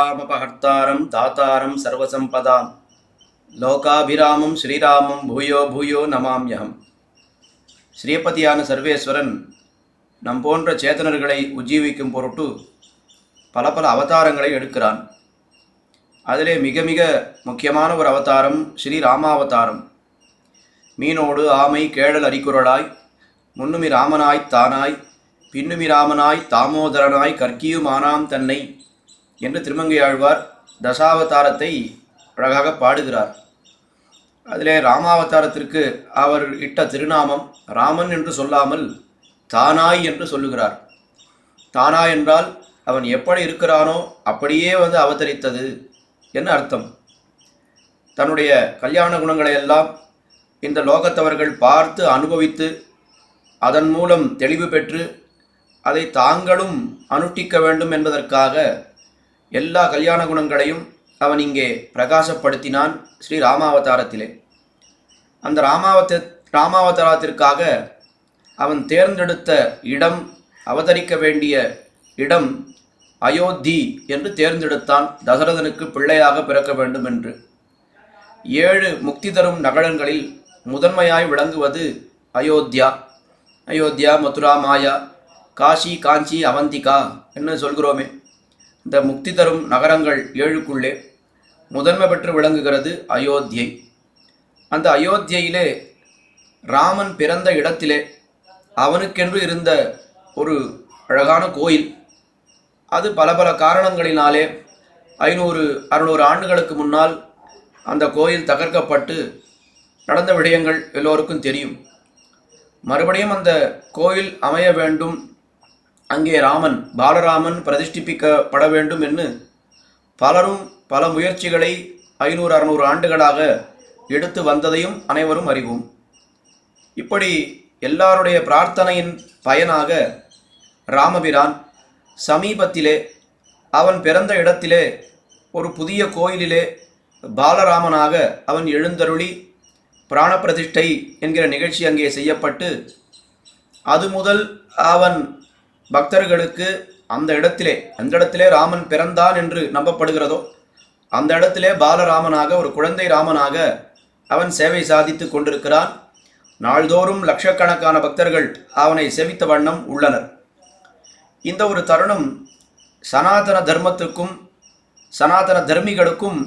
ராமபகர்த்தாரம் தாத்தாரம் சர்வசம்பதாம். லோகாபிராமம் ஸ்ரீராமம் பூயோ பூயோ நமாம்யகம் ஸ்ரீபதியான சர்வேஸ்வரன் நம் போன்ற சேத்தனர்களை உஜ்ஜீவிக்கும் பொருட்டு பல பல அவதாரங்களை எடுக்கிறான். அதிலே மிக மிக முக்கியமான ஒரு அவதாரம் ஸ்ரீ ராமாவதாரம் மீனோடு ஆமை கேழல் அரிக்குரலாய் முன்னுமி ராமனாய் தானாய் பின்னுமி ராமனாய் தாமோதரனாய் கற்கியுமானாம் தன்னை என்று திருமங்கையாழ்வார் தசாவதாரத்தை அழகாக பாடுகிறார். அதிலே ராமாவதாரத்திற்கு அவர் இட்ட திருநாமம் ராமன் என்று சொல்லாமல் தானாய் என்று சொல்லுகிறார். தானாய் என்றால் அவன் எப்படி இருக்கிறானோ அப்படியே வந்து அவதரித்தது என்ன அர்த்தம்? தன்னுடைய கல்யாண குணங்களை எல்லாம் இந்த லோகத்தவர்கள் பார்த்து அனுபவித்து அதன் மூலம் தெளிவு பெற்று அதை தாங்களும் அனுஷ்டிக்க வேண்டும் என்பதற்காக எல்லா கல்யாண குணங்களையும் அவன் இங்கே பிரகாசப்படுத்தினான் ஸ்ரீ ராமாவதாரத்திலே. அந்த ராமாவத ராமாவதாரத்திற்காக அவன் தேர்ந்தெடுத்த இடம் அவதரிக்க வேண்டிய இடம் அயோத்தி என்று தேர்ந்தெடுத்தான். தசரதனுக்கு பிள்ளையாக பிறக்க வேண்டும் என்று. ஏழு முக்தி தரும் நகரங்களில் முதன்மையாய் விளங்குவது அயோத்தியா. அயோத்தியா மதுரா மாயா காஷி காஞ்சி அவந்திகா என்று சொல்கிறோமே. இந்த முக்தி தரும் நகரங்கள் ஏழுக்குள்ளே முதன்மை பெற்று விளங்குகிறது அயோத்தியை. அந்த அயோத்தியிலே ராமன் பிறந்த இடத்திலே அவனுக்கென்று இருந்த ஒரு அழகான கோயில். அது பல பல காரணங்களினாலே ஐநூறு அறுநூறு ஆண்டுகளுக்கு முன்னால் அந்த கோயில் தகர்க்கப்பட்டு நடந்த விடயங்கள் எல்லோருக்கும் தெரியும். மறுபடியும் அந்த கோயில் அமைய வேண்டும் அங்கே ராமன் பாலராமன் பிரதிஷ்டிப்பிக்கப்பட வேண்டும் என்று பலரும் பல முயற்சிகளை ஐநூறு அறுநூறு ஆண்டுகளாக எடுத்து வந்ததையும் அனைவரும் அறிவோம். இப்படி எல்லாருடைய பிரார்த்தனையின் பயனாக ராமபிரான் சமீபத்திலே அவன் பிறந்த இடத்திலே ஒரு புதிய கோயிலிலே பாலராமனாக அவன் எழுந்தருளி பிராணப்பிரதிஷ்டை என்கிற நிகழ்ச்சி அங்கே செய்யப்பட்டு அது முதல் அவன் பக்தர்களுக்கு அந்த இடத்திலே அந்த இடத்திலே ராமன் பிறந்தான் என்று நம்பப்படுகிறதோ அந்த இடத்திலே பாலராமனாக ஒரு குழந்தை ராமனாக அவன் சேவை சாதித்து கொண்டிருக்கிறான். நாள்தோறும் லட்சக்கணக்கான பக்தர்கள் அவனை செவித்த வண்ணம் உள்ளனர். இந்த ஒரு தருணம் சனாதன தர்மத்துக்கும் சனாதன தர்மிகளுக்கும்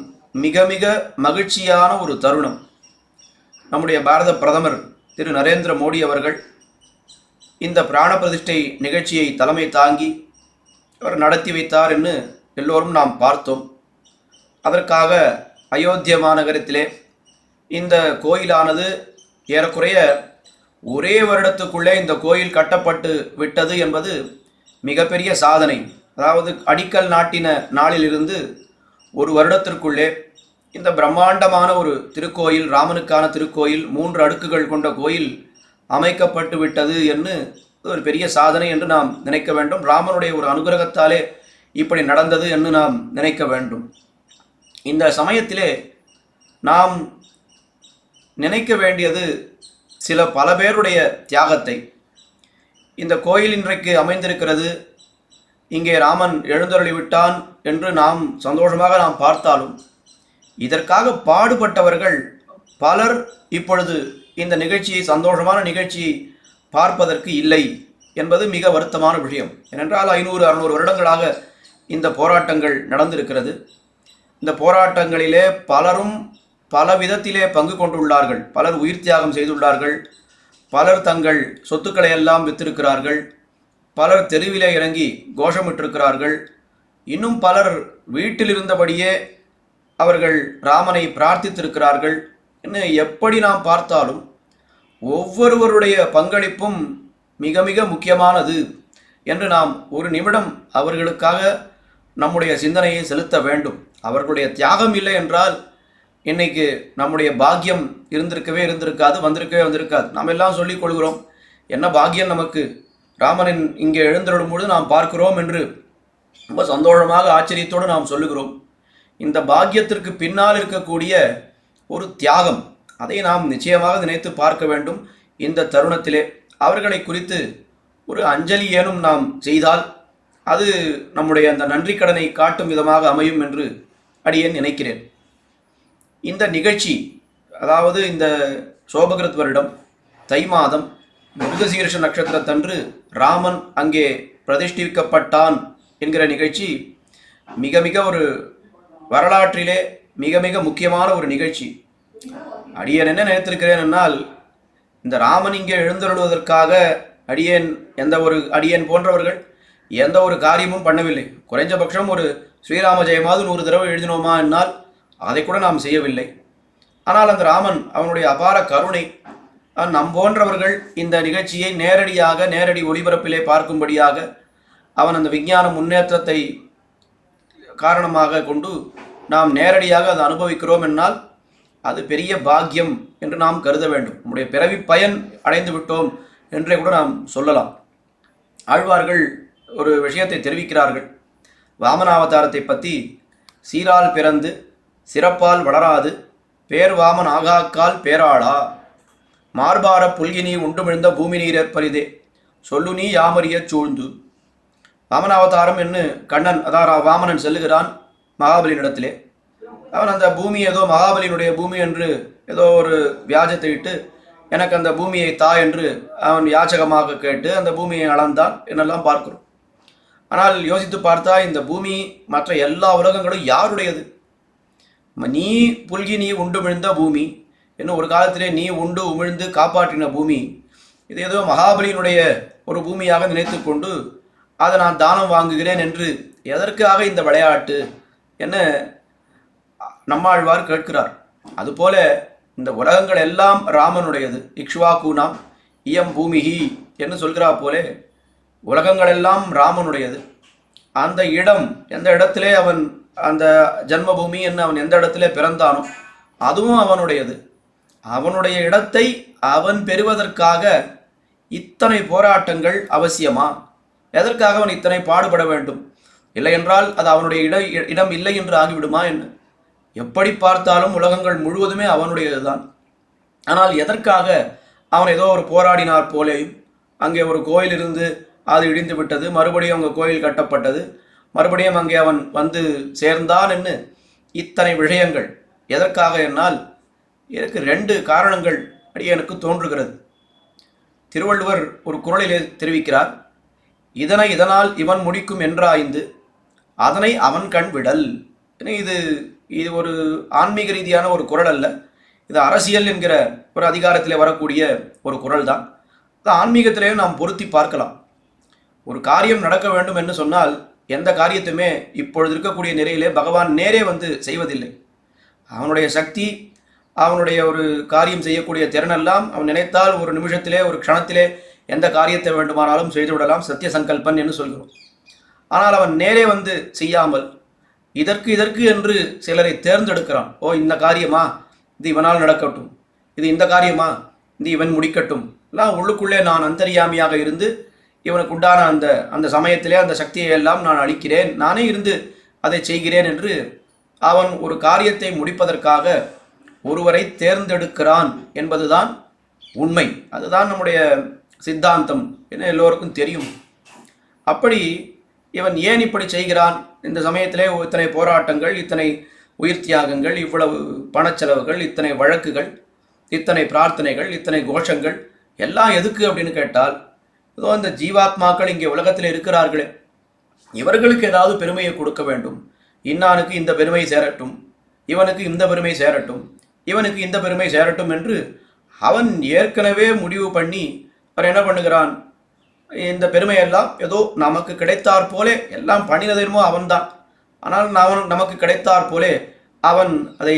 மிக மிக மகிழ்ச்சியான ஒரு தருணம். நம்முடைய பாரத பிரதமர் திரு நரேந்திர மோடி அவர்கள் இந்த பிராண பிரதிஷ்டை நிகழ்ச்சியை தலைமை தாங்கி அவர் நடத்தி வைத்தார் என்று எல்லோரும் நாம் பார்த்தோம். அதற்காக அயோத்திய மாநகரத்திலே இந்த கோயிலானது ஏறக்குறைய ஒரே வருடத்துக்குள்ளே இந்த கோயில் கட்டப்பட்டு விட்டது என்பது மிகப்பெரிய சாதனை. அதாவது அடிக்கல் நாட்டின நாளிலிருந்து ஒரு வருடத்திற்குள்ளே இந்த பிரம்மாண்டமான ஒரு திருக்கோயில் ராமனுக்கான திருக்கோயில் மூன்று அடுக்குகள் கொண்ட கோயில் அமைக்கப்பட்டு விட்டது என்று ஒரு பெரிய சாதனை என்று நாம் நினைக்க வேண்டும். ராமனுடைய ஒரு அனுகிரகத்தாலே இப்படி நடந்தது என்று நாம் நினைக்க வேண்டும். இந்த சமயத்திலே நாம் நினைக்க வேண்டியது சில பல பேருடைய தியாகத்தை. இந்த கோயில் இன்றைக்கு அமைந்திருக்கிறது. இங்கே ராமன் எழுந்தருளி விட்டான் என்று நாம் சந்தோஷமாக நாம் பார்த்தாலும் இதற்காக பாடுபட்டவர்கள் பலர் இப்பொழுது இந்த நிகழ்ச்சியை சந்தோஷமான நிகழ்ச்சி பார்ப்பதற்கு இல்லை என்பது மிக வருத்தமான விஷயம். ஏனென்றால் ஐநூறு அறுநூறு வருடங்களாக இந்த போராட்டங்கள் நடந்திருக்கிறது. இந்த போராட்டங்களிலே பலரும் பல விதத்திலே பங்கு கொண்டுள்ளார்கள். பலர் உயிர் தியாகம் செய்துள்ளார்கள். பலர் தங்கள் சொத்துக்களை எல்லாம் வித்திருக்கிறார்கள். பலர் தெருவிலே இறங்கி கோஷமிட்டிருக்கிறார்கள். இன்னும் பலர் வீட்டில் இருந்தபடியே அவர்கள் ராமனை பிரார்த்தித்திருக்கிறார்கள். இன்னும் எப்படி நாம் பார்த்தாலும் ஒவ்வொருவருடைய பங்களிப்பும் மிக மிக முக்கியமானது என்று நாம் ஒரு நிமிடம் அவர்களுக்காக நம்முடைய சிந்தனையை செலுத்த வேண்டும். அவர்களுடைய தியாகம் இல்லை என்றால் இன்னைக்கு நம்முடைய பாக்கியம் இருந்திருக்கவே இருந்திருக்காது வந்திருக்கவே வந்திருக்காது. நாம் எல்லாம் சொல்லிக் கொள்கிறோம் என்ன பாக்கியம் நமக்கு? ராமனின் இங்கே எழுந்தருளும் பொழுது நாம் பார்க்கிறோம் என்று ரொம்ப சந்தோஷமாக ஆச்சரியத்தோடு நாம் சொல்லுகிறோம். இந்த பாக்கியத்திற்கு பின்னால் இருக்கக்கூடிய ஒரு தியாகம் அதை நாம் நிச்சயமாக நினைத்து பார்க்க வேண்டும். இந்த தருணத்திலே அவர்களை குறித்து ஒரு அஞ்சலி ஏனும் நாம் செய்தால் அது நம்முடைய அந்த நன்றி கடனை காட்டும் விதமாக அமையும் என்று அடியேன் நினைக்கிறேன். இந்த நிகழ்ச்சி அதாவது இந்த சோபகிருத் வருடம் தை மாதம் மிருகசீர்ஷ நட்சத்திரத்தன்று ராமன் அங்கே பிரதிஷ்டிக்கப்பட்டான் என்கிற நிகழ்ச்சி மிக மிக ஒரு வரலாற்றிலே மிக மிக முக்கியமான ஒரு நிகழ்ச்சி. அடியன் என்ன நினைத்திருக்கிறேன் என்னால் இந்த ராமன் இங்கே எழுந்தருளுவதற்காக அடியேன் எந்த ஒரு அடியேன் போன்றவர்கள் எந்த ஒரு காரியமும் பண்ணவில்லை. குறைஞ்சபட்சம் ஒரு ஸ்ரீராம ஜெயமாவது நூறு தடவை எழுதினோமா என்னால் அதை கூட நாம் செய்யவில்லை. ஆனால் அந்த ராமன் அவனுடைய அபார கருணை நம் போன்றவர்கள் இந்த நிகழ்ச்சியை நேரடியாக நேரடி ஒளிபரப்பிலே பார்க்கும்படியாக அவன் அந்த விஞ்ஞான முன்னேற்றத்தை காரணமாக கொண்டு நாம் நேரடியாக அதை அனுபவிக்கிறோம் என்னால் அது பெரிய பாக்கியம் என்று நாம் கருத வேண்டும். நம்முடைய பிறவி பயன் அடைந்து விட்டோம் என்றே கூட நாம் சொல்லலாம். ஆழ்வார்கள் ஒரு விஷயத்தை தெரிவிக்கிறார்கள். வாமனாவதாரத்தை பற்றி சீரால் பிறந்து சிறப்பால் வளராது பேர் வாமன் ஆகாக்கால் பேராளா மார்பார புல்கினி உண்டுமிழ்ந்த பூமி நீரற் பரிதே சொல்லு நீ யாமறிய சூழ்ந்து. வாமனாவதாரம் என்று கண்ணன் அதாரா வாமனன் செல்லுகிறான் மகாபலியினிடத்திலே. அவன் அந்த பூமி ஏதோ மகாபலியினுடைய பூமி என்று ஏதோ ஒரு வியாஜத்தை இட்டு எனக்கு அந்த பூமியை தா என்று அவன் யாச்சகமாக கேட்டு அந்த பூமியை அளந்தான் என்னெல்லாம் பார்க்கிறோம். ஆனால் யோசித்து பார்த்தா இந்த பூமி மற்ற எல்லா உலகங்களும் யாருடையது? நீ புல்கி நீ உண்டு விழுந்த பூமி. இன்னும் ஒரு காலத்திலே நீ உண்டு உமிழ்ந்து காப்பாற்றின பூமி. இது ஏதோ மகாபலியினுடைய ஒரு பூமியாக நினைத்து கொண்டு அதை நான் தானம் வாங்குகிறேன் என்று எதற்காக இந்த விளையாட்டு என்ன நம்மாழ்வார் கேட்கிறார். அதுபோல இந்த உலகங்கள் எல்லாம் ராமனுடையது. இக்ஷ்வாகூனாம் இயம் பூமிஹி என்று சொல்கிறா போலே உலகங்களெல்லாம் ராமனுடையது. அந்த இடம் எந்த இடத்திலே அவன் அந்த ஜன்மபூமி என்று அவன் எந்த இடத்திலே பிறந்தானோ அதுவும் அவனுடையது. அவனுடைய இடத்தை அவன் பெறுவதற்காக இத்தனை போராட்டங்கள் அவசியமா? எதற்காக அவன் இத்தனை பாடுபட வேண்டும்? இல்லை என்றால் அது அவனுடைய இட இடம் இல்லை என்று ஆகிவிடுமா என்ன? எப்படி பார்த்தாலும் உலகங்கள் முழுவதுமே அவனுடையதுதான். ஆனால் எதற்காக அவன் ஏதோ ஒரு போராடினார் போலேயும் அங்கே ஒரு கோயில் இருந்து அது இடிந்து விட்டது மறுபடியும் அங்கே கோயில் கட்டப்பட்டது மறுபடியும் அங்கே அவன் வந்து சேர்ந்தான் என்று இத்தனை விஷயங்கள் எதற்காக என்னால்? எனக்கு ரெண்டு காரணங்கள் அப்படி எனக்கு தோன்றுகிறது. திருவள்ளுவர் ஒரு குரலில் தெரிவிக்கிறார் இதனை இதனால் இவன் முடிக்கும் என்றாய்ந்து அதனை அவன் கண் விடல். இது இது ஒரு ஆன்மீக ரீதியான ஒரு குறள் அல்ல. இது அரசியல் என்கிற ஒரு அதிகாரத்தில் வரக்கூடிய ஒரு குரல் தான். அது ஆன்மீகத்திலேயும் நாம் பொருத்தி பார்க்கலாம். ஒரு காரியம் நடக்க வேண்டும் என்று சொன்னால் எந்த காரியத்தையுமே இப்பொழுது இருக்கக்கூடிய நிலையிலே பகவான் நேரே வந்து செய்வதில்லை. அவனுடைய சக்தி அவனுடைய ஒரு காரியம் செய்யக்கூடிய திறனெல்லாம் அவன் நினைத்தால் ஒரு நிமிஷத்திலே ஒரு க்ஷணத்திலே எந்த காரியத்தை வேண்டுமானாலும் செய்து விடலாம் சத்திய சங்கல்பன் என்று சொல்கிறோம். ஆனால் அவன் நேரே வந்து செய்யாமல் இதற்கு இதற்கு என்று சிலரை தேர்ந்தெடுக்கிறான். ஓ இந்த காரியமா? இது இவனால் நடக்கட்டும். இது இந்த காரியமா? இது இவன் முடிக்கட்டும். எல்லாம் உள்ளுக்குள்ளே நான் அந்தரியாமியாக இருந்து இவனுக்கு உண்டான அந்த அந்த சமயத்திலே அந்த சக்தியை எல்லாம் நான் அளிக்கிறேன். நானே இருந்து அதை செய்கிறேன் என்று அவன் ஒரு காரியத்தை முடிப்பதற்காக ஒருவரை தேர்ந்தெடுக்கிறான் என்பதுதான் உண்மை. அதுதான் நம்முடைய சித்தாந்தம். என எல்லோருக்கும் தெரியும்? அப்படி இவன் ஏன் இப்படி செய்கிறான்? இந்த சமயத்திலே இத்தனை போராட்டங்கள் இத்தனை உயிர் தியாகங்கள் இவ்வளவு பணச்செலவுகள் இத்தனை வழக்குகள் இத்தனை பிரார்த்தனைகள் இத்தனை கோஷங்கள் எல்லாம் எதுக்கு அப்படின்னு கேட்டால் ஏதோ இந்த ஜீவாத்மாக்கள் இங்கே உலகத்தில் இருக்கிறார்களே இவர்களுக்கு ஏதாவது பெருமையை கொடுக்க வேண்டும். இன்னானுக்கு இந்த பெருமை சேரட்டும் இவனுக்கு இந்த பெருமை சேரட்டும் இவனுக்கு இந்த பெருமை சேரட்டும் என்று அவன் ஏற்கனவே முடிவு பண்ணி அவர் என்ன பண்ணுகிறான்? இந்த பெருமையெல்லாம் ஏதோ நமக்கு கிடைத்தாற் போலே எல்லாம் பண்ணினதெனமோ அவன்தான். ஆனால் அவன் நமக்கு கிடைத்தாற் போலே அவன் அதை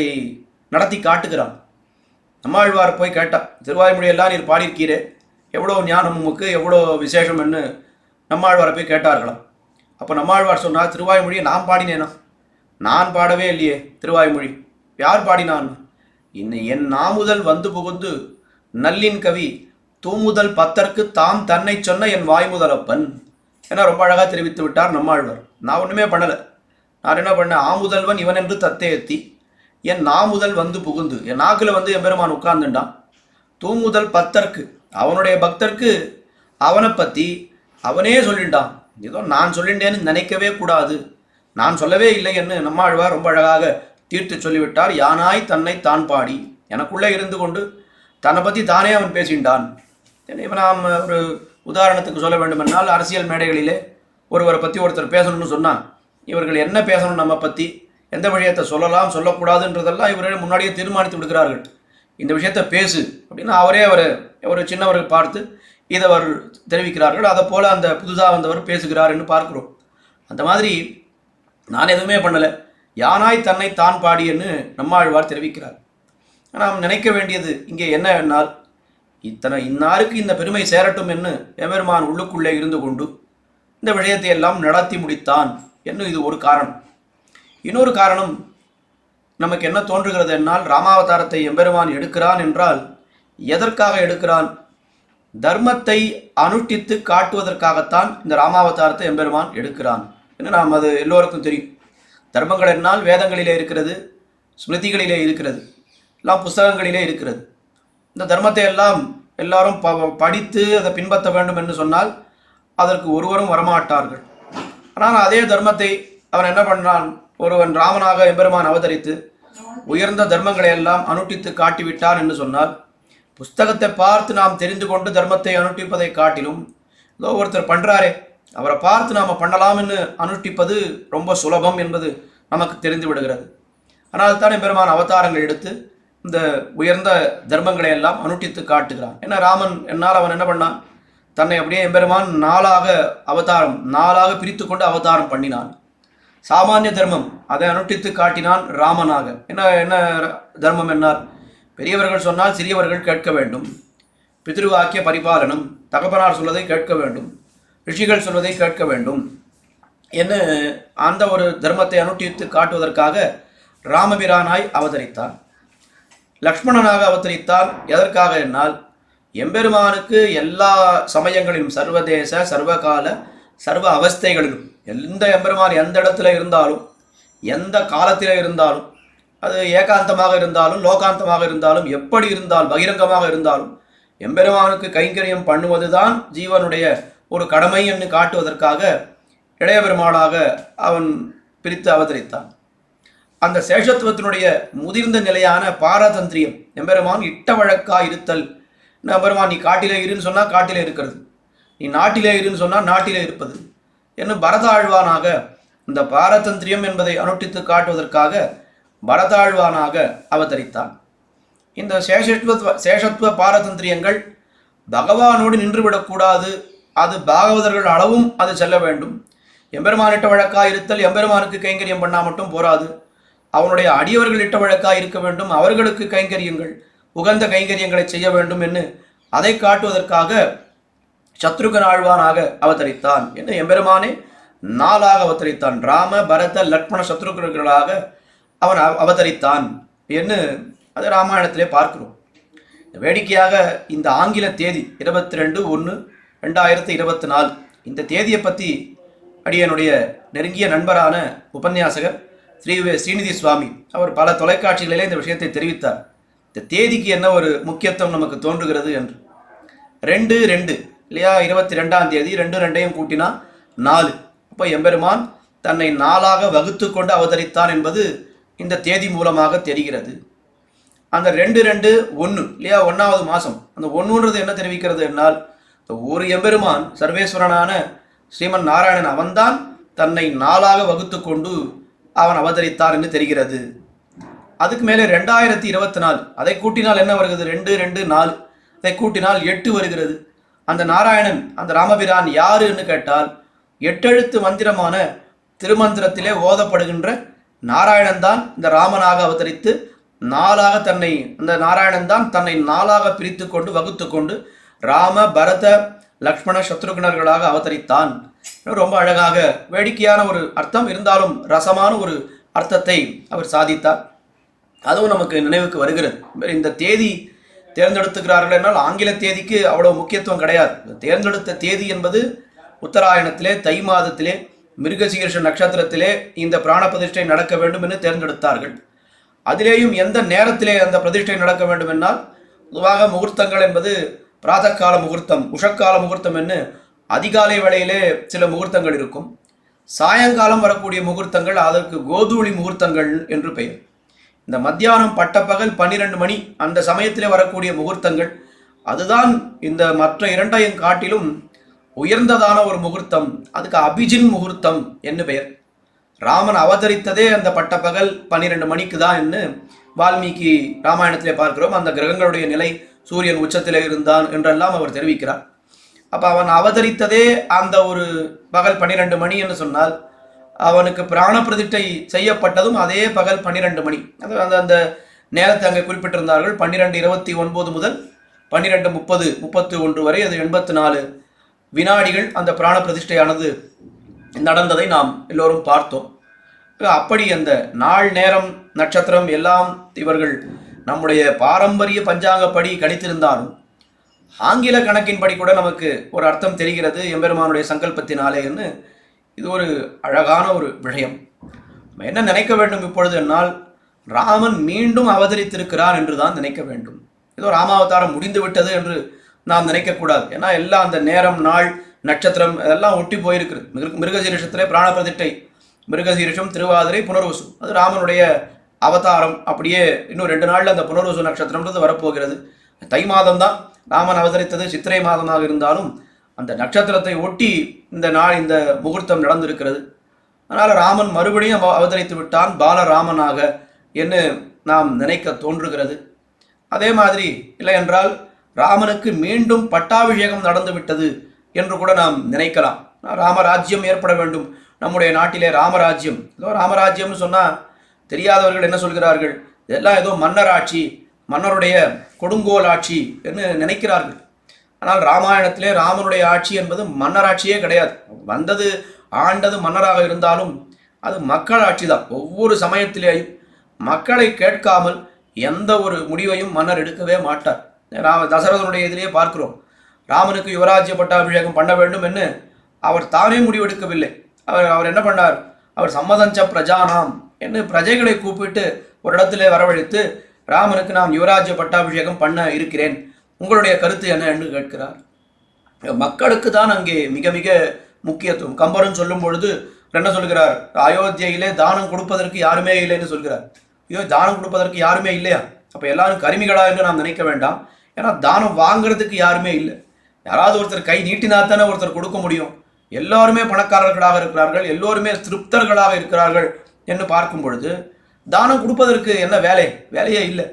நடத்தி காட்டுகிறான். நம்மாழ்வார் போய் கேட்டான் திருவாய்மொழியெல்லாம் நீர் பாடியிருக்கீரே எவ்வளோ ஞானம் உமக்கு எவ்வளோ விசேஷம்னு நம்மாழ்வாரை போய் கேட்டார்களாம். அப்போ நம்மாழ்வார் சொன்னால் திருவாய்மொழியை நான் பாடினேனா? நான் பாடவே இல்லையே திருவாய்மொழி. யார் பாடினான்? இன்னும் என் நாமுதல் வந்து புகுந்து நல்லின் கவி தூமுதல் பத்தற்கு தாம் தன்னை சொன்ன என் வாய் முதலப்பன் என ரொம்ப அழகாக தெரிவித்து விட்டார் நம்மாழ்வார். நான் ஒன்றுமே பண்ணலை. நான் என்ன பண்ணேன்? ஆமுதல்வன் இவன் என்று தத்தையத்தி என் நாமுதல் வந்து புகுந்து என் நாக்கில் வந்து என் பெருமான் உட்கார்ந்துட்டான் தூமுதல் பத்தர்க்கு அவனுடைய பக்தர்க்கு அவனை பற்றி அவனே சொல்லிட்டான் ஏதோ நான் சொல்லிட்டேன்னு நினைக்கவே கூடாது. நான் சொல்லவே இல்லை என்று நம்மாழ்வார் ரொம்ப அழகாக தீர்த்து சொல்லிவிட்டார். யானாய் தன்னை தான் பாடி எனக்குள்ளே இருந்து கொண்டு தன்னை பற்றி தானே அவன் பேசிட்டான் இப்போ நாம் ஒரு உதாரணத்துக்கு சொல்ல வேண்டுமென்றால் அரசியல் மேடைகளிலே ஒருவரை பற்றி ஒருத்தர் பேசணும்னு சொன்னால் இவர்கள் என்ன பேசணும் நம்ம பற்றி எந்த விஷயத்தை சொல்லலாம் சொல்லக்கூடாதுன்றதெல்லாம் இவர்கள் முன்னாடியே தீர்மானித்து விடுகிறார்கள். இந்த விஷயத்தை பேசு அப்படின்னு அவரே அவர் ஒரு சின்னவர்கள் பார்த்து இதை அவர் தெரிவிக்கிறார்கள். அதை போல் அந்த புதுதாக வந்தவர் பேசுகிறாருன்னு பார்க்குறோம். அந்த மாதிரி நான் எதுவுமே பண்ணலை. யானாய் தன்னை தான் பாடியன்னு நம்மாழ்வார் தெரிவிக்கிறார். நாம் நினைக்க வேண்டியது இங்கே என்ன என்னால் இத்தனை இன்னாருக்கு இந்த பெருமை சேரட்டும் என்று எம்பெருமான் உள்ளுக்குள்ளே இருந்து கொண்டு இந்த விஷயத்தை எல்லாம் நடத்தி முடித்தான் என்று இது ஒரு காரணம். இன்னொரு காரணம் நமக்கு என்ன தோன்றுகிறது என்னால் ராமாவதாரத்தை எம்பெருமான் எடுக்கிறான் என்றால் எதற்காக எடுக்கிறான்? தர்மத்தை அனுஷ்டித்து காட்டுவதற்காகத்தான் இந்த ராமாவதாரத்தை எம்பெருமான் எடுக்கிறான் என்று நாம் அது எல்லோருக்கும் தெரியும். தர்மங்கள் என்னால் வேதங்களிலே இருக்கிறது ஸ்மிருதிகளிலே இருக்கிறது எல்லாம் புஸ்தகங்களிலே இருக்கிறது. இந்த தர்மத்தை எல்லாம் எல்லாரும் ப படித்து அதை பின்பற்ற வேண்டும் என்று சொன்னால் அதற்கு ஒருவரும் வரமாட்டார்கள். ஆனால் அதே தர்மத்தை அவன் என்ன பண்ணான்? ஒருவன் ராமனாக எம்பெருமான் அவதரித்து உயர்ந்த தர்மங்களை எல்லாம் அனுட்டித்து காட்டிவிட்டான் என்று சொன்னால் புஸ்தகத்தை பார்த்து நாம் தெரிந்து கொண்டு தர்மத்தை அனுட்டிப்பதை காட்டிலும் ஏதோ ஒருத்தர் பண்ணுறாரே அவரை பார்த்து நாம் பண்ணலாம்னு அனுஷ்டிப்பது ரொம்ப சுலபம் என்பது நமக்கு தெரிந்து விடுகிறது. ஆனால் தானே பெருமான் அவதாரங்கள் எடுத்து இந்த உயர்ந்த தர்மங்களை எல்லாம் அனுட்டித்து காட்டுகிறான். ஏன்னா ராமன் என்னால் அவன் என்ன பண்ணான்? தன்னை அப்படியே எம்பெருமான் நாளாக அவதாரம் நாளாக பிரித்து கொண்டு அவதாரம் பண்ணினான். சாமானிய தர்மம் அதை அனுட்டித்து காட்டினான் ராமனாக. என்ன என்ன தர்மம் என்னார்? பெரியவர்கள் சொன்னால் சிறியவர்கள் கேட்க வேண்டும். பித்ருவாக்கிய பரிபாலனம் தகப்பனார் சொல்வதை கேட்க வேண்டும். ரிஷிகள் சொல்வதை கேட்க வேண்டும். என்ன அந்த ஒரு தர்மத்தை அனுட்டித்து காட்டுவதற்காக ராமபிரானாய் அவதரித்தான் லக்ஷ்மணனாக அவதரித்தான் எதற்காக என்னால்? எம்பெருமானுக்கு எல்லா சமயங்களிலும் சர்வதேச சர்வகால சர்வ அவஸ்தைகளிலும் எந்த எம்பெருமான் எந்த இடத்துல இருந்தாலும் எந்த காலத்தில் இருந்தாலும் அது ஏகாந்தமாக இருந்தாலும் லோகாந்தமாக இருந்தாலும் எப்படி இருந்தால் பகிரங்கமாக இருந்தாலும் எம்பெருமானுக்கு கைங்கரியம் பண்ணுவதுதான் ஜீவனுடைய ஒரு கடமை என்று காட்டுவதற்காக இளைய பெருமாளாக அவன் பிரித்து அவதரித்தான். அந்த சேஷத்துவத்தினுடைய முதிர்ந்த நிலையான பாரதந்திரியம் எம்பெருமான் இட்ட வழக்கா இருத்தல். எம்பெருமான் நீ காட்டிலே இருன்னு சொன்னால் காட்டிலே இருக்கிறது. நீ நாட்டிலே இருன்னு சொன்னால் நாட்டிலே இருப்பது. என்னும் பரதாழ்வானாக இந்த பாரதந்திரியம் என்பதை அனுட்டித்து காட்டுவதற்காக பரதாழ்வானாக அவதரித்தான். இந்த சேஷத்துவ சேஷத்துவ பாரதந்திரியங்கள் பகவானோடு நின்றுவிடக்கூடாது அது பாகவதர்கள் அளவும் அது செல்ல வேண்டும். எம்பெருமானிட்ட வழக்கா இருத்தல் எம்பெருமானுக்கு கைங்கரியம் பண்ணா மட்டும் போராது. அவனுடைய அடியவர்கள் இட்ட வழக்காக இருக்க வேண்டும் அவர்களுக்கு கைங்கரியங்கள் உகந்த கைங்கரியங்களை செய்ய வேண்டும் என்று அதை காட்டுவதற்காக சத்ருகன் ஆழ்வானாக அவதரித்தான் என்று எம்பெருமானே நாளாக அவதரித்தான். ராம பரத லக்மண சத்ருகர்களாக அவன் அவ- அவதரித்தான் என்று அது ராமாயணத்திலே பார்க்கிறோம். வேடிக்கையாக இந்த ஆங்கில தேதி இருபத்தி ரெண்டு ஒன்று ரெண்டாயிரத்தி இருபத்தி நாலு. இந்த தேதியை பற்றி அடியனுடைய நெருங்கிய நண்பரான உபன்யாசகர் ஸ்ரீ ஸ்ரீநிதி சுவாமி. அவர் பல தொலைக்காட்சிகளிலே இந்த விஷயத்தை தெரிவித்தார். இந்த தேதிக்கு என்ன ஒரு முக்கியத்துவம் நமக்கு தோன்றுகிறது என்று. ரெண்டு ரெண்டு. இல்லையா? இருபத்தி ரெண்டாம் தேதி ரெண்டு ரெண்டையும் கூட்டினா நாலு. அப்போ எம்பெருமான் தன்னை நாளாக வகுத்து கொண்டு அவதரித்தான் என்பது இந்த தேதி மூலமாக தெரிகிறது. அந்த ரெண்டு ரெண்டு ஒன்று இல்லையா? ஒன்றாவது மாதம் அந்த ஒன்றுன்றது என்ன தெரிவிக்கிறது என்னால் இந்த ஒரு எம்பெருமான் சர்வேஸ்வரனான ஸ்ரீமன் நாராயணன் அவன்தான் தன்னை நாளாக வகுத்து கொண்டு அவன் அவதரித்தான் என்று தெரிகிறது. அதுக்கு மேலே ரெண்டாயிரத்தி இருபத்தி நாலு அதை கூட்டினால் என்ன வருகிறது? ரெண்டு ரெண்டு நாலு. அதை கூட்டினால் எட்டு வருகிறது. அந்த நாராயணன் அந்த ராமபிரான் யாருன்னு கேட்டால் எட்டெழுத்து மந்திரமான திருமந்திரத்திலே ஓதப்படுகின்ற நாராயணன் தான் இந்த ராமனாக அவதரித்து நாளாக தன்னை அந்த நாராயணன் தான் தன்னை நாளாக பிரித்து கொண்டு வகுத்து கொண்டு ராம பரத லக்ஷ்மண சத்ருகுணர்களாக அவதரித்தான். ரொம்ப அழகாக வேடிக்கையான ஒரு அர்த்தம். இருந்தாலும் ரசமான ஒரு அர்த்தத்தை அவர் சாதித்தார். அதுவும் நமக்கு நினைவுக்கு வருகிறது. இந்த தேதி தேர்ந்தெடுத்துக்கிறார்கள் என்றால் ஆங்கில தேதிக்கு அவ்வளவு முக்கியத்துவம் கிடையாது. தேர்ந்தெடுத்த தேதி என்பது உத்தராயணத்திலே தை மாதத்திலே மிருகசீர்ஷ நட்சத்திரத்திலே இந்த பிராண பிரதிஷ்டை நடக்க வேண்டும் என்று தேர்ந்தெடுத்தார்கள். அதிலேயும் எந்த நேரத்திலே அந்த பிரதிஷ்டை நடக்க வேண்டும் என்றால் பொதுவாக முகூர்த்தங்கள் என்பது பிராதக்கால முகூர்த்தம் உஷக்கால முகூர்த்தம் என்று அதிகாலை வேளையிலே சில முகூர்த்தங்கள் இருக்கும். சாயங்காலம் வரக்கூடிய முகூர்த்தங்கள் அதற்கு கோதூளி முகூர்த்தங்கள் என்று பெயர். இந்த மத்தியானம் பட்டப்பகல் பன்னிரண்டு மணி அந்த சமயத்திலே வரக்கூடிய முகூர்த்தங்கள். அதுதான் இந்த மற்ற இரண்டையும் காட்டிலும் உயர்ந்ததான ஒரு முகூர்த்தம். அதுக்கு அபிஜின் முகூர்த்தம் என்று பெயர். ராமன் அவதரித்ததே அந்த பட்டப்பகல் பன்னிரெண்டு மணிக்கு தான் என்று வால்மீகி ராமாயணத்திலே பார்க்கிறோம். அந்த கிரகங்களுடைய நிலை சூரியன் உச்சத்திலே இருந்தான் என்றெல்லாம் அவர் தெரிவிக்கிறார். அப்போ அவன் அவதரித்ததே அந்த ஒரு பகல் பன்னிரெண்டு மணி என்று சொன்னால் அவனுக்கு பிராண பிரதிஷ்டை செய்யப்பட்டதும் அதே பகல் பன்னிரெண்டு மணி. அது அந்த அந்த நேரத்தை அங்கே குறிப்பிட்டிருந்தார்கள். பன்னிரெண்டு இருபத்தி ஒன்பது முதல் பன்னிரெண்டு முப்பது முப்பத்து ஒன்று வரை அது எண்பத்து நாலு வினாடிகள் அந்த பிராண பிரதிஷ்டையானது நடந்ததை நாம் எல்லோரும் பார்த்தோம். அப்படி அந்த நாள் நேரம் நட்சத்திரம் எல்லாம் இவர்கள் நம்முடைய பாரம்பரிய பஞ்சாங்கப்படி கணித்திருந்தாலும் ஆங்கில கணக்கின்படி கூட நமக்கு ஒரு அர்த்தம் தெரிகிறது எம்பெருமானுடைய சங்கல்பத்தினாலேன்னு இது ஒரு அழகான ஒரு விஷயம் நம்ம என்ன நினைக்க வேண்டும் இப்பொழுது என்னால் ராமன் மீண்டும் அவதரித்திருக்கிறான் என்று தான் நினைக்க வேண்டும். ஏதோ ராமாவதாரம் முடிந்து விட்டது என்று நாம் நினைக்கக்கூடாது. ஏன்னா எல்லாம் அந்த நேரம் நாள் நட்சத்திரம் அதெல்லாம் ஒட்டி போயிருக்கிறது. மிருக மிருகசீரிஷத்திலே பிராண மிருகசீரிஷம் திருவாதிரை புனர்வசு. அது ராமனுடைய அவதாரம். அப்படியே இன்னும் ரெண்டு நாளில் அந்த புனர்வசு நட்சத்திரம்ன்றது வரப்போகிறது. தை மாதம் தான் ராமன் அவதரித்தது சித்திரை மாதமாக இருந்தாலும் அந்த நட்சத்திரத்தை ஒட்டி இந்த நாள் இந்த முகூர்த்தம் நடந்திருக்கிறது. அதனால் ராமன் மறுபடியும் அவ- அவதரித்து விட்டான் பாலராமனாக என்று நாம் நினைக்க தோன்றுகிறது. அதே மாதிரி இல்லை என்றால் ராமனுக்கு மீண்டும் பட்டாபிஷேகம் நடந்து விட்டது என்று கூட நாம் நினைக்கலாம். ராமராஜ்யம் ஏற்பட வேண்டும். நம்முடைய நாட்டிலே ராமராஜ்யம். ஏதோ ராமராஜ்யம்னு சொன்னால் தெரியாதவர்கள் என்ன சொல்கிறார்கள்? இதெல்லாம் ஏதோ மன்னராட்சி மன்னருடைய கொடுங்கோல் ஆட்சி என்று நினைக்கிறார்கள். ஆனால் ராமாயணத்திலே ராமனுடைய ஆட்சி என்பது மன்னராட்சியே கிடையாது. வந்தது ஆண்டது மன்னராக இருந்தாலும் அது மக்கள் ஆட்சி தான் ஒவ்வொரு சமயத்திலேயும் மக்களை கேட்காமல் எந்த ஒரு முடிவையும் மன்னர் எடுக்கவே மாட்டார். ராம தசரதனுடைய இதிலேயே பார்க்கிறோம். ராமனுக்கு யுவராஜ்ய பட்டாபிஷேகம் பண்ண வேண்டும் என்று அவர் தானே முடிவெடுக்கவில்லை. அவர் அவர் என்ன பண்ணார்? அவர் சம்மதஞ்ச பிரஜானாம் என்று பிரஜைகளை கூப்பிட்டு ஒரு இடத்திலே வரவழைத்து ராமனுக்கு நான் யுவராஜ்ய பட்டாபிஷேகம் பண்ண இருக்கிறேன். உங்களுடைய கருத்து என்ன என்று கேட்கிறார். மக்களுக்கு தான் அங்கே மிக மிக முக்கியத்துவம். கம்பரன் சொல்லும் பொழுது என்ன சொல்கிறார்? அயோத்தியிலே தானம் கொடுப்பதற்கு யாருமே இல்லைன்னு சொல்கிறார். ஐயோ தானம் கொடுப்பதற்கு யாருமே இல்லையா? அப்போ எல்லாரும் கருமிகளா என்று நாம் நினைக்க வேண்டாம். ஏன்னா தானம் வாங்குறதுக்கு யாருமே இல்லை. யாராவது ஒருத்தர் கை நீட்டினா தானே ஒருத்தர் கொடுக்க முடியும். எல்லாருமே பணக்காரர்களாக இருக்கிறார்கள். எல்லோருமே திருப்தர்களாக இருக்கிறார்கள் என்று பார்க்கும் பொழுது தானம் கொடுப்பதற்கு என்ன வேலை? வேலையே இல்லை.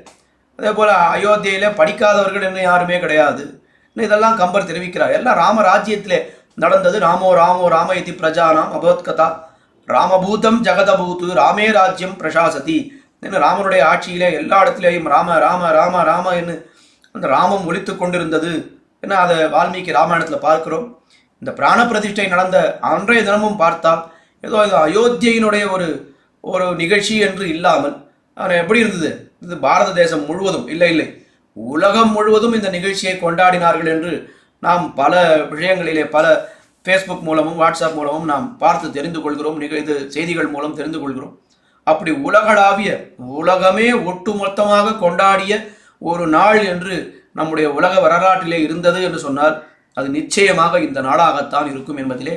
அதே போல் அயோத்தியிலே படிக்காதவர்கள் என்ன யாருமே கிடையாது. இன்னும் இதெல்லாம் கம்பர் தெரிவிக்கிறார். எல்லாம் ராம ராஜ்யத்திலே நடந்தது. ராமோ ராமோ ராமயதி பிரஜானாம் அபோத்கதா. ராமபூதம் ஜெகதபூத்து ராமே ராஜ்யம் பிரசாசதி. என்ன ராமனுடைய ஆட்சியிலே எல்லா இடத்துலேயும் ராம ராம ராம ராம என்று அந்த ராமம் ஒழித்து கொண்டிருந்தது. என்ன அதை வால்மீகி ராமாயணத்தில் பார்க்கிறோம். இந்த பிராண பிரதிஷ்டை நடந்த அன்றைய தினமும் பார்த்தால் ஏதோ அயோத்தியினுடைய ஒரு ஒரு நிகழ்ச்சி என்று இல்லாமல் அவன் எப்படி இருந்தது? இது பாரத தேசம் முழுவதும் இல்லை இல்லை. உலகம் முழுவதும் இந்த நிகழ்ச்சியை கொண்டாடினார்கள் என்று நாம் பல விஷயங்களிலே பல ஃபேஸ்புக் மூலமும் வாட்ஸ்அப் மூலமும் நாம் பார்த்து தெரிந்து கொள்கிறோம் நிக இது செய்திகள் மூலம் தெரிந்து கொள்கிறோம். அப்படி உலகளாவிய உலகமே ஒட்டுமொத்தமாக கொண்டாடிய ஒரு நாள் என்று நம்முடைய உலக வரலாற்றிலே இருந்தது என்று சொன்னால் அது நிச்சயமாக இந்த நாளாகத்தான் இருக்கும் என்பதிலே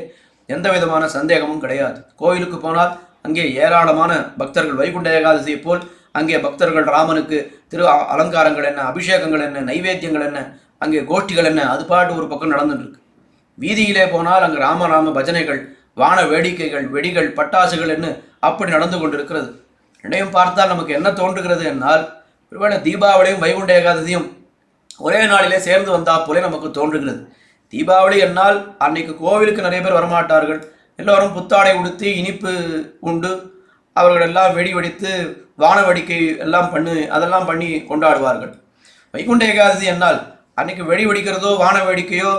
எந்த விதமான சந்தேகமும் கிடையாது. கோயிலுக்கு போனால் அங்கே ஏராளமான பக்தர்கள் வைகுண்ட ஏகாதசியை போல் அங்கே பக்தர்கள் ராமனுக்கு திரு அ- அலங்காரங்கள் என்ன அபிஷேகங்கள் என்ன நைவேத்தியங்கள் என்ன அங்கே கோஷ்டிகள் என்ன அது பாட்டு ஒரு பக்கம் நடந்துட்டுருக்கு. வீதியிலே போனால் அங்கே ராம ராம பஜனைகள் வான வேடிக்கைகள் வெடிகள் பட்டாசுகள் என்று அப்படி நடந்து கொண்டிருக்கிறது. ரெண்டையும் பார்த்தால் நமக்கு என்ன தோன்றுகிறது என்னால் ஒருவேளை தீபாவளியும் வைகுண்ட ஏகாதசியும் ஒரே நாளிலே சேர்ந்து வந்தா போலே நமக்கு தோன்றுகிறது. தீபாவளி என்னால் அன்னைக்கு கோவிலுக்கு நிறைய பேர் வரமாட்டார்கள். எல்லோரும் புத்தாடை உடுத்தி இனிப்பு உண்டு. அவர்கள் எல்லாம் வெடி வெடித்து வான வேடிக்கை எல்லாம் பண்ணி அதெல்லாம் பண்ணி கொண்டாடுவார்கள். வைகுண்ட ஏகாதசி என்னால் அன்னைக்கு வெடி வெடிக்கிறதோ வான வேடிக்கையோ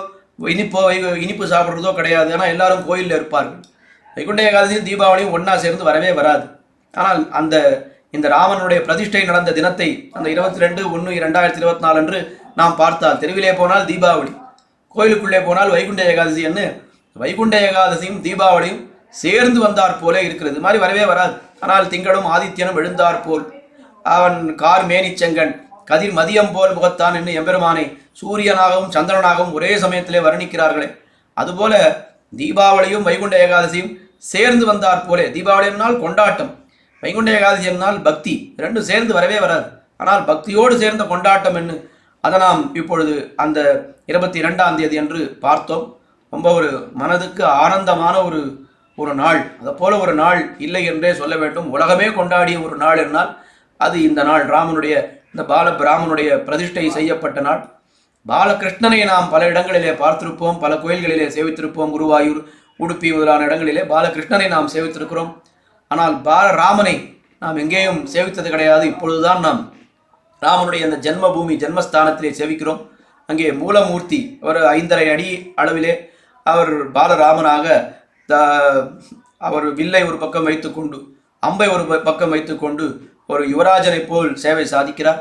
இனிப்போ வை இனிப்பு சாப்பிட்றதோ கிடையாது. ஆனால் எல்லாரும் கோயிலில் இருப்பார்கள். வைகுண்ட ஏகாதசியும் தீபாவளியும் ஒன்றா சேர்ந்து வரவே வராது. ஆனால் அந்த இந்த ராமனுடைய பிரதிஷ்டை நடந்த தினத்தை அந்த இருபத்தி ரெண்டு ஒன்று இரண்டாயிரத்தி இருபத்தி நாலு அன்று நாம் பார்த்தால் தெருவிலே போனால் தீபாவளி கோயிலுக்குள்ளே போனால் வைகுண்ட ஏகாதசி என்று வைகுண்ட ஏகாதசியும் தீபாவளியும் சேர்ந்து வந்தார் போலே இருக்கிறது. இது மாதிரி வரவே வராது. ஆனால் திங்களும் ஆதித்யனும் எழுந்தார் போல். அவன் கார் மேனிச்செங்கன் கதிர் மதியம் போல் முகத்தான் என்று எம்பெருமானை சூரியனாகவும் சந்திரனாகவும் ஒரே சமயத்திலே வர்ணிக்கிறார்களே. அதுபோல தீபாவளியும் வைகுண்ட ஏகாதசியும் சேர்ந்து வந்தார் போலே. தீபாவளி என்னால் கொண்டாட்டம் வைகுண்ட ஏகாதசி என்னால் பக்தி ரெண்டும் சேர்ந்து வரவே வராது. ஆனால் பக்தியோடு சேர்ந்த கொண்டாட்டம் என்று அதை நாம் இப்பொழுது அந்த இருபத்தி இரண்டாம் தேதி என்று பார்த்தோம். ரொம்ப ஒரு மனதுக்கு ஆனந்தமான ஒரு ஒரு நாள். அதை போல ஒரு நாள் இல்லை என்றே சொல்ல வேண்டும். உலகமே கொண்டாடிய ஒரு நாள் என்னால் அது இந்த நாள். ராமனுடைய இந்த பால பிராமனுடைய பிரதிஷ்டை செய்யப்பட்ட நாள். பாலகிருஷ்ணனை நாம் பல இடங்களிலே பார்த்திருப்போம். பல கோயில்களிலே சேவித்திருப்போம். குருவாயூர் உடுப்பி முதலான இடங்களிலே பாலகிருஷ்ணனை நாம் சேவித்திருக்கிறோம். ஆனால் பாலராமனை நாம் எங்கேயும் சேவித்தது கிடையாது. இப்பொழுதுதான் நாம் ராமனுடைய அந்த ஜென்மபூமி ஜென்மஸ்தானத்திலே சேவிக்கிறோம். அங்கே மூலமூர்த்தி ஒரு ஐந்தரை அடி அளவிலே அவர் பாலராமனாக த- அவர் வில்லை ஒரு பக்கம் வைத்துக்கொண்டு அம்பை ஒரு ப- பக்கம் வைத்துக்கொண்டு ஒரு யுவராஜனைப் போல் சேவை சாதிக்கிறார்.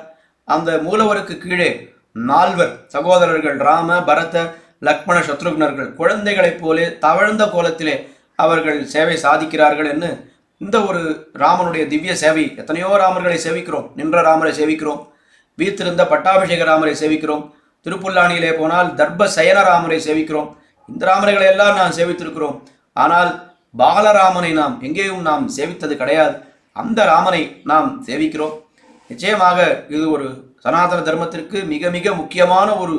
அந்த மூலவருக்கு கீழே நால்வர் சகோதரர்கள் ராம பரத லக்மண சத்ருக்னர்கள் குழந்தைகளைப் போலே தவழ்ந்த கோலத்திலே அவர்கள் சேவை சாதிக்கிறார்கள் என்று இந்த ஒரு ராமனுடைய திவ்ய சேவை எத்தனையோ ராமர்களை சேவிக்கிறோம் நின்ற ராமரை சேவிக்கிறோம் வீத்திருந்த பட்டாபிஷேக ராமரை சேவிக்கிறோம் திருப்புல்லானியிலே போனால் தர்ப சயன ராமரை சேவிக்கிறோம் இந்த ராமர்களை எல்லாம் நாம் சேவித்திருக்கிறோம். ஆனால் பாலராமனை நாம் எங்கேயும் நாம் சேவித்தது கிடையாது. அந்த ராமனை நாம் சேவிக்கிறோம். நிச்சயமாக இது ஒரு சனாதன தர்மத்திற்கு மிக மிக முக்கியமான ஒரு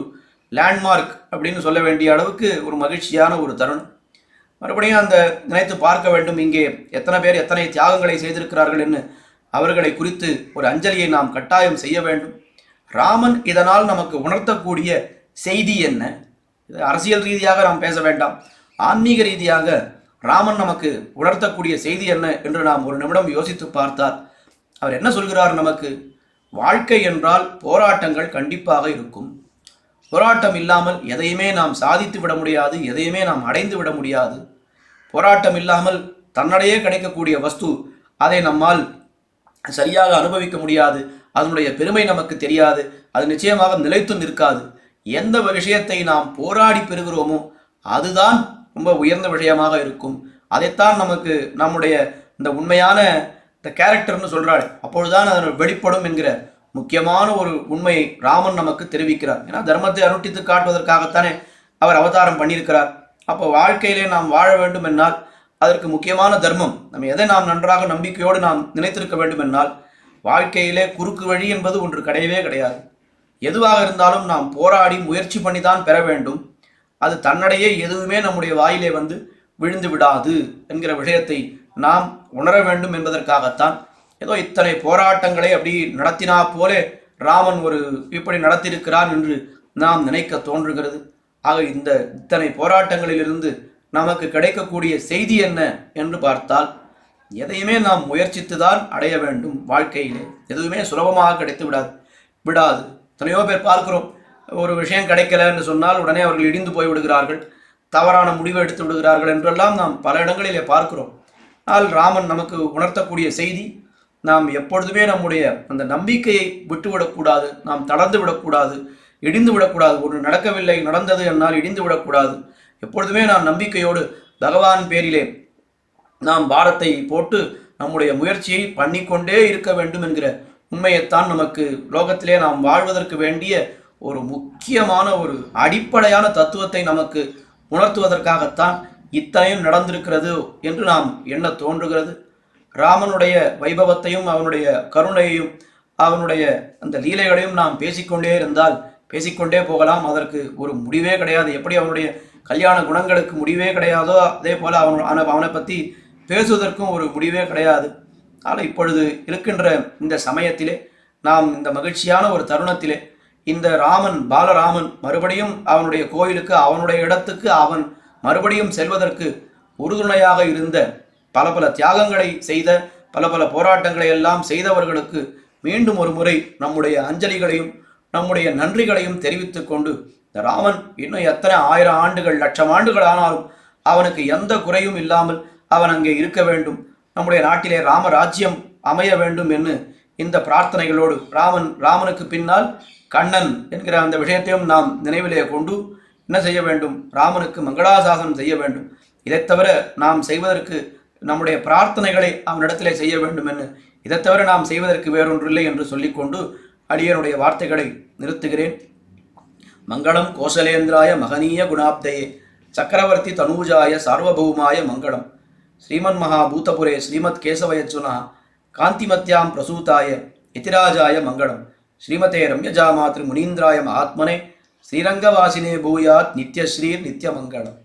லேண்ட்மார்க் அப்படின்னு சொல்ல வேண்டிய அளவுக்கு ஒரு மகிழ்ச்சியான ஒரு தருணம். மறுபடியும் அந்த நினைத்து பார்க்க வேண்டும். இங்கே எத்தனை பேர் எத்தனை தியாகங்களை செய்திருக்கிறார்கள் என்று அவர்களை குறித்து ஒரு அஞ்சலியை நாம் கட்டாயம் செய்ய வேண்டும். ராமன் இதனால் நமக்கு உணர்த்தக்கூடிய செய்தி என்ன? இது அரசியல் ரீதியாக நாம் பேச வேண்டாம். ஆன்மீக ரீதியாக ராமன் நமக்கு உணர்த்தக்கூடிய செய்தி என்ன என்று நாம் ஒரு நிமிடம் யோசித்து பார்த்தால் அவர் என்ன சொல்கிறார் நமக்கு? வாழ்க்கை என்றால் போராட்டங்கள் கண்டிப்பாக இருக்கும். போராட்டம் இல்லாமல் எதையுமே நாம் சாதித்து விட முடியாது எதையுமே நாம் அடைந்து விட முடியாது. போராட்டம் இல்லாமல் தன்னடையே கிடைக்கக்கூடிய வஸ்து அதை நம்மால் சரியாக அனுபவிக்க முடியாது. அதனுடைய பெருமை நமக்கு தெரியாது. அது நிச்சயமாக நிலைத்து நிற்காது. எந்த விஷயத்தை நாம் போராடி பெறுகிறோமோ அதுதான் ரொம்ப உயர்ந்த விஷயமாக இருக்கும். அதைத்தான் நமக்கு நம்முடைய இந்த உண்மையான இந்த கேரக்டர்னு சொல்றாள் அப்பொழுதுதான் அது வெளிப்படும் என்கிற முக்கியமான ஒரு உண்மையை ராமன் நமக்கு தெரிவிக்கிறார். ஏன்னா தர்மத்தை அனுட்டித்து காட்டுவதற்காகத்தானே அவர் அவதாரம் பண்ணியிருக்கிறார். அப்போ வாழ்க்கையிலே நாம் வாழ வேண்டும் என்னால் அதற்கு முக்கியமான தர்மம் நம்ம எதை நாம் நன்றாக நம்பிக்கையோடு நாம் நினைத்திருக்க வேண்டும் என்னால் வாழ்க்கையிலே குறுக்கு வழி என்பது ஒன்று கிடையவே கிடையாது. எதுவாக இருந்தாலும் நாம் போராடி முயற்சி பண்ணி தான் பெற வேண்டும். அது தன்னடையே எதுவுமே நம்முடைய வாயிலே வந்து விழுந்து விடாது என்கிற விஷயத்தை நாம் உணர வேண்டும் என்பதற்காகத்தான். ஏதோ இத்தனை போராட்டங்களை அப்படி நடத்தினா போலே ராமன் ஒரு இப்படி நடத்தியிருக்கிறான் என்று நாம் நினைக்க தோன்றுகிறது. ஆக இந்த இத்தனை போராட்டங்களிலிருந்து நமக்கு கிடைக்கக்கூடிய செய்தி என்ன என்று பார்த்தால் எதையுமே நாம் முயற்சித்து தான் அடைய வேண்டும் வாழ்க்கையிலே. எதுவுமே சுலபமாக கிடைத்து விடாது விடாது. எத்தனையோ பேர் பார்க்கிறோம். ஒரு விஷயம் கிடைக்கல என்று சொன்னால் உடனே அவர்கள் இடிந்து போய் விடுகிறார்கள் தவறான முடிவை எடுத்து விடுகிறார்கள் என்றெல்லாம் நாம் பல இடங்களிலே பார்க்கிறோம். ஆனால் ராமன் நமக்கு உணர்த்தக்கூடிய செய்தி நாம் எப்பொழுதுமே நம்முடைய அந்த நம்பிக்கையை விட்டுவிடக்கூடாது நாம் தளர்ந்து விடக்கூடாது இடிந்து விடக்கூடாது. ஒன்று நடக்கவில்லை நடந்தது என்னால் இடிந்து விடக்கூடாது. எப்பொழுதுமே நாம் நம்பிக்கையோடு பகவான் பேரிலே நாம் பாரத்தை போட்டு நம்முடைய முயற்சியை பண்ணிக்கொண்டே இருக்க வேண்டும் என்கிற உண்மையைத்தான் நமக்கு லோகத்திலே நாம் வாழ்வதற்கு வேண்டிய ஒரு முக்கியமான ஒரு அடிப்படையான தத்துவத்தை நமக்கு உணர்த்துவதற்காகத்தான் இத்தனையும் நடந்திருக்கிறது என்று நாம் எண்ண தோன்றுகிறது. ராமனுடைய வைபவத்தையும் அவனுடைய கருணையையும் அவனுடைய அந்த லீலைகளையும் நாம் பேசிக்கொண்டே இருந்தால் பேசிக்கொண்டே போகலாம். அதற்கு ஒரு முடிவே கிடையாது. எப்படி அவனுடைய கல்யாண குணங்களுக்கு முடிவே கிடையாதோ அதே போல் அவன் அவனை பற்றி பேசுவதற்கும் ஒரு முடிவே கிடையாது. ஆனால் இப்பொழுது இருக்கின்ற இந்த சமயத்திலே நாம் இந்த மகிழ்ச்சியான ஒரு தருணத்திலே இந்த ராமன் பாலராமன் மறுபடியும் அவனுடைய கோயிலுக்கு அவனுடைய இடத்துக்கு அவன் மறுபடியும் செல்வதற்கு உறுதுணையாக இருந்த பல பல தியாகங்களை செய்த பல பல போராட்டங்களை எல்லாம் செய்தவர்களுக்கு மீண்டும் ஒரு முறை நம்முடைய அஞ்சலிகளையும் நம்முடைய நன்றிகளையும் தெரிவித்துக் கொண்டு இந்த ராமன் இன்னும் எத்தனை ஆயிரம் ஆண்டுகள் லட்சம் ஆண்டுகள் ஆனாலும் அவனுக்கு எந்த குறையும் இல்லாமல் அவன் அங்கே இருக்க வேண்டும். நம்முடைய நாட்டிலே ராமராஜ்யம் அமைய வேண்டும் என்று இந்த பிரார்த்தனைகளோடு ராமன் ராமனுக்கு பின்னால் கண்ணன் என்கிற அந்த விஷயத்தையும் நாம் நினைவிலே கொண்டு என்ன செய்ய வேண்டும்? ராமனுக்கு மங்களாசாசனம் செய்ய வேண்டும். இதைத் தவிர நாம் செய்வதற்கு நம்முடைய பிரார்த்தனைகளை அவனிடத்திலே செய்ய வேண்டும் என்று இதைத் தவிர நாம் செய்வதற்கு வேறொன்றில்லை என்று சொல்லிக்கொண்டு அடியனுடைய வார்த்தைகளை நிறுத்துகிறேன். மங்களம் கோசலேந்திராய மகனீய குணாப்தையே. சக்கரவர்த்தி தனூஜாய சார்வபௌமாய மங்களம். ஸ்ரீமன் மகாபூதபுரே ஸ்ரீமத் கேசவயச்சுனா காந்திமத்யாம் பிரசூதாய இதிராஜாய மங்களம். ஸ்ரீமதே ரம்யஜாமாத்ரி முனீந்திராய மகாத்மனே ஸ்ரீரங்கவாசினே பூயாத் நித்யஸ்ரீர் நித்யமங்களம்